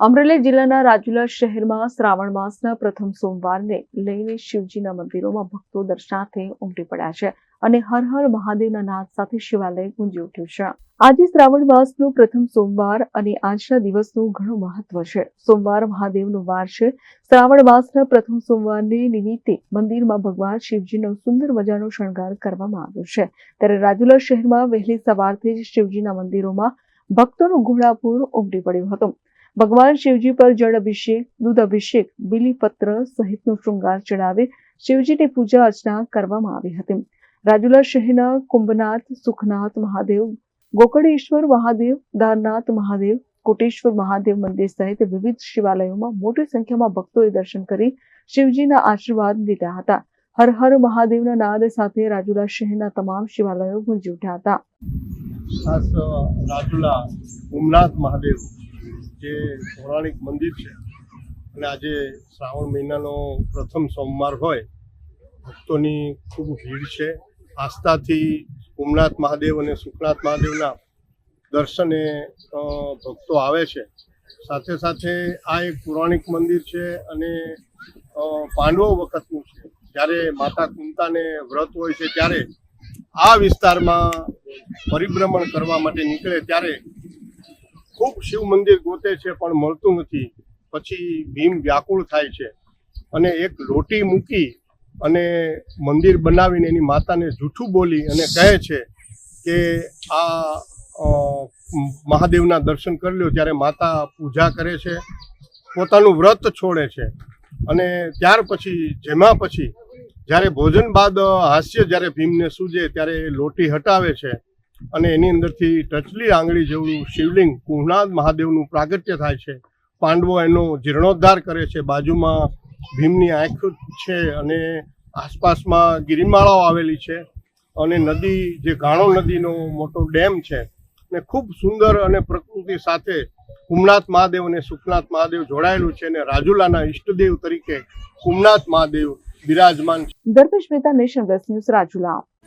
અમરેલી જિલ્લાના રાજુલા શહેરમાં શ્રાવણ માસના પ્રથમ સોમવારને લઈને શિવજીના મંદિરોમાં ભક્તો દર્શનાર્થે ઉમટી પડ્યા છે અને હર હર મહાદેવના નાદ સાથે શિવાલય ગુંજી ઉઠ્યું છે. આજે શ્રાવણ માસનો પ્રથમ સોમવાર અને આજના દિવસનું ઘણું મહત્વ છે. સોમવાર મહાદેવનો વાર છે. શ્રાવણ માસના પ્રથમ સોમવારને નિમિત્તે મંદિરમાં ભગવાન શિવજીનો સુંદર મજાનો શણગાર કરવામાં આવ્યો છે. ત્યારે રાજુલા શહેરમાં વહેલી સવારથી જ શિવજીના મંદિરોમાં ભક્તોનું ઘોડાપૂર ઉમટી પડ્યું હતું. ભગવાન શિવજી પર જળ અભિષેક, દૂધ અભિષેક, બિલીપત્ર સહિતનો શૃંગાર ચડાવી શિવજીની પૂજા અર્ચના કરવામાં આવી હતી. રાજુલા શહેરના કુંભનાથ, સુખનાથ મહાદેવ ગોકળેશ્વર મહાદેવ દારનાથ મહાદેવ, કોટેશ્વર મહાદેવ મંદિર સહિત વિવિધ શિવાલયોમાં મોટી સંખ્યામાં ભક્તોએ દર્શન કરી શિવજીના આશીર્વાદ લીધા હતા. હર હર મહાદેવના નાદ સાથે રાજુલા શહેરના તમામ શિવાલયો ગુંજી ઉઠ્યા હતા. ખાસ રાજુલા ઉમનાથ મહાદેવ જે પૌરાણિક મંદિર છે, અને આજે શ્રાવણ મહિનાનો પ્રથમ સોમવાર હોય, ભક્તોની ખૂબ ભીડ છે. આસ્થાથી ઉમનાથ મહાદેવ અને સુખનાથ મહાદેવના દર્શને ભક્તો આવે છે. સાથે સાથે આ એક પૌરાણિક મંદિર છે અને પાંડવો વખતનું છે. જ્યારે માતા કુંતાને વ્રત હોય છે, ત્યારે આ વિસ્તારમાં પરિભ્રમણ કરવા માટે નીકળે ત્યારે ખૂબ શિવ મંદિર ગોતે છે પણ મળતું નથી. પછી ભીમ વ્યાકુળ થાય છે. અને એક લોટી મૂકી અને મંદિર બનાવીને એની માતાને જૂઠું બોલી અને કહે છે કે આ મહાદેવના દર્શન કરી લ્યો ત્યારે માતા પૂજા કરે છે, પોતાનું વ્રત છોડે છે. અને ત્યાર પછી, જેમાં પછી જ્યારે ભોજન બાદ હાસ્ય જ્યારે ભીમને સૂજે ત્યારે લોટી હટાવે છે. અને એની અંદરથી ટચલી આંગળી જેવું શિવલિંગ કુહનાદ મહાદેવનું પ્રાગટ્ય થાય છે. પાંડવો એનો જીર્ણોદ્ધાર કરે છે. બાજુમાં ભીમની આંખ છે અને આસપાસમાં ગિરિમાળાઓ આવેલી છે અને નદી, જે ગાણો નદીનો મોટો ડેમ છે ને ખૂબ સુંદર અને પ્રકૃતિ સાથે કુમનાથ મહાદેવ અને સુખનાથ મહાદેવ જોડાયેલું છે અને રાજુલાના ઈષ્ટદેવ તરીકે કુમનાથ મહાદેવ બિરાજમાન છે. Dharmesh Mehta nation news Rajula.